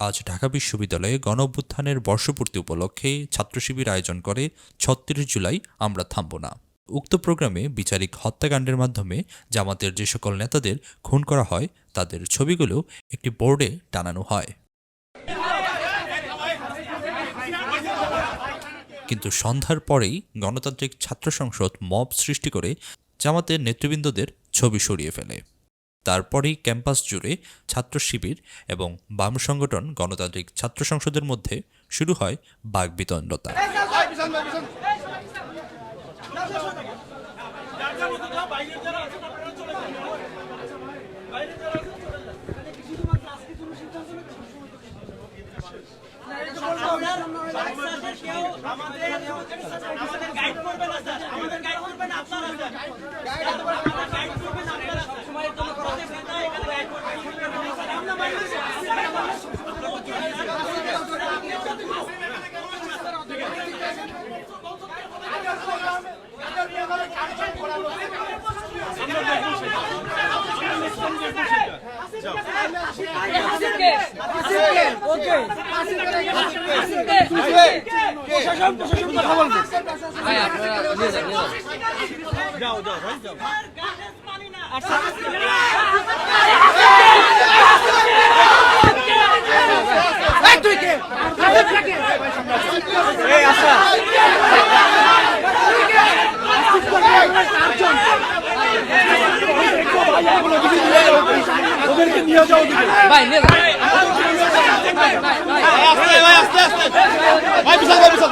আজ ঢাকা বিশ্ববিদ্যালয়ে গণ অভ্যুত্থানের বর্ষপূর্তি উপলক্ষে ছাত্র শিবির আয়োজন করে ছত্রিশ জুলাই আমরা থামব না। উক্ত প্রোগ্রামে বিচারিক হত্যাকাণ্ডের মাধ্যমে জামাতের যে সকল নেতাদের খুন করা হয়, তাদের ছবিগুলো একটি বোর্ডে টানানো হয়। কিন্তু সন্ধ্যার পরেই গণতান্ত্রিক ছাত্র সংসদ মব সৃষ্টি করে জামাতের নেতৃবৃন্দদের ছবি সরিয়ে ফেলে। তারপরেই ক্যাম্পাস জুড়ে ছাত্র শিবির এবং বাম সংগঠন গণতান্ত্রিক ছাত্র সংসদের মধ্যে শুরু হয় বাগবিতণ্ডতা আমাদের ভাই নিয়ে যান। ভাই ভাই ভাই ভাই পিছন ভাই পিছন